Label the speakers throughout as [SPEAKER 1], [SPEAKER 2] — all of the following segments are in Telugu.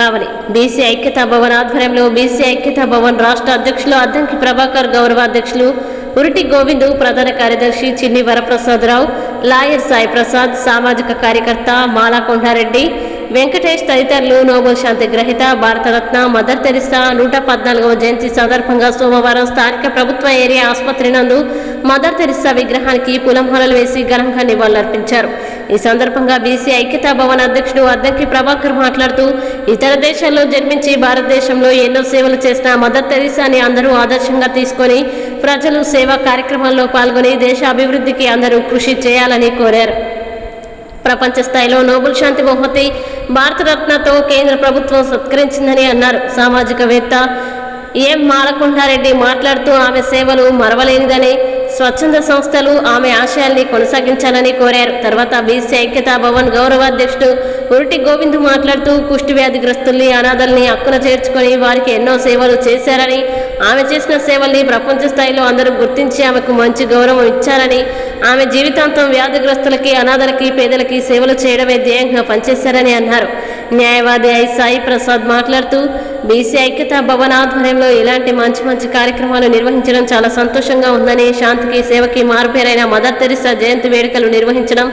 [SPEAKER 1] కావలి. బీసీ ఐక్యతా భవన్ ఆధ్వర్యంలో బీసీ ఐక్యత భవన్ రాష్ట్ర అధ్యక్షులు అద్దంకి ప్రభాకర్ గౌరవ అధ్యక్షులు ఉరిటి గోవిందు ప్రధాన కార్యదర్శి చిన్ని వరప్రసాదరావు లాయర్ సాయి ప్రసాద్ సామాజిక కార్యకర్త మాలా కొండారెడ్డి వెంకటేష్ తదితరులు నోబెల్ శాంతి గ్రహీత భారతరత్న మదర్ తెరిసా నూట పద్నాలుగవ జయంతి సందర్భంగా సోమవారం స్థానిక ప్రభుత్వ ఏరియా ఆసుపత్రి నందు మదర్ తెరిసా విగ్రహానికి పులంహొలలు వేసి ఘనంగా నివాళులర్పించారు. ఈ సందర్భంగా బీసీ ఐక్యతా భవన్ అధ్యక్షుడు అద్దంకి ప్రభాకర్ మాట్లాడుతూ ఇతర దేశాల్లో జన్మించి భారతదేశంలో ఎన్నో సేవలు చేసిన మదర్ తెరిసాని అందరూ ఆదర్శంగా తీసుకొని ప్రజలు సేవా కార్యక్రమాల్లో పాల్గొని దేశ అభివృద్ధికి అందరూ కృషి చేయాలని కోరారు. ప్రపంచ స్థాయిలో నోబెల్ శాంతి బహుమతి భారతరత్నతో కేంద్ర ప్రభుత్వం సత్కరించిందని అన్నారు. సామాజికవేత్త ఎం మాలకొండారెడ్డి మాట్లాడుతూ ఆమె సేవలు మరవలేనిదని స్వచ్ఛంద సంస్థలు ఆమె ఆశయాల్ని కొనసాగించాలని కోరారు. తర్వాత బీసీ ఐక్యతా భవన్ గౌరవాధ్యక్షుడు అధ్యక్షుడు గోవిందు గోవింద్ మాట్లాడుతూ కుష్టి వ్యాధిగ్రస్తుల్ని అనాథల్ని అక్కున చేర్చుకొని వారికి ఎన్నో సేవలు చేశారని ఆమె చేసిన సేవల్ని ప్రపంచ స్థాయిలో అందరూ గుర్తించి ఆమెకు మంచి గౌరవం ఇచ్చారని ఆమె జీవితాంతం వ్యాధిగ్రస్తులకి అనాథలకి పేదలకి సేవలు చేయడమే ధ్యేయంగా పనిచేశారని అన్నారు. న్యాయవాది ఐ. సాయి ప్రసాద్ మాట్లాడుతూ బీసీ ఐక్యతా భవన్ ఆధ్వర్యంలో ఇలాంటి మంచి మంచి కార్యక్రమాలు నిర్వహించడం చాలా సంతోషంగా ఉందని శాంతికి సేవకి మారుపేరైన మదర్ తెరిసా జయంతి వేడుకలు నిర్వహించడం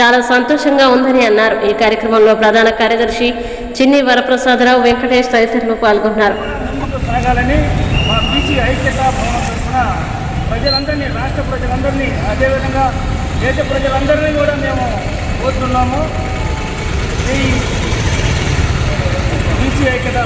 [SPEAKER 1] చాలా సంతోషంగా ఉందని అన్నారు. ఈ కార్యక్రమంలో ప్రధాన కార్యదర్శి చిన్ని వరప్రసాదరావు వెంకటేష్ తదితరులు పాల్గొన్నారు.
[SPEAKER 2] ప్రజలందరినీ రాష్ట్ర ప్రజలందరినీ అదేవిధంగా దేశ ప్రజలందరినీ కూడా మేము కోరుతున్నాము. ఈ బీసీ ఐక్యతా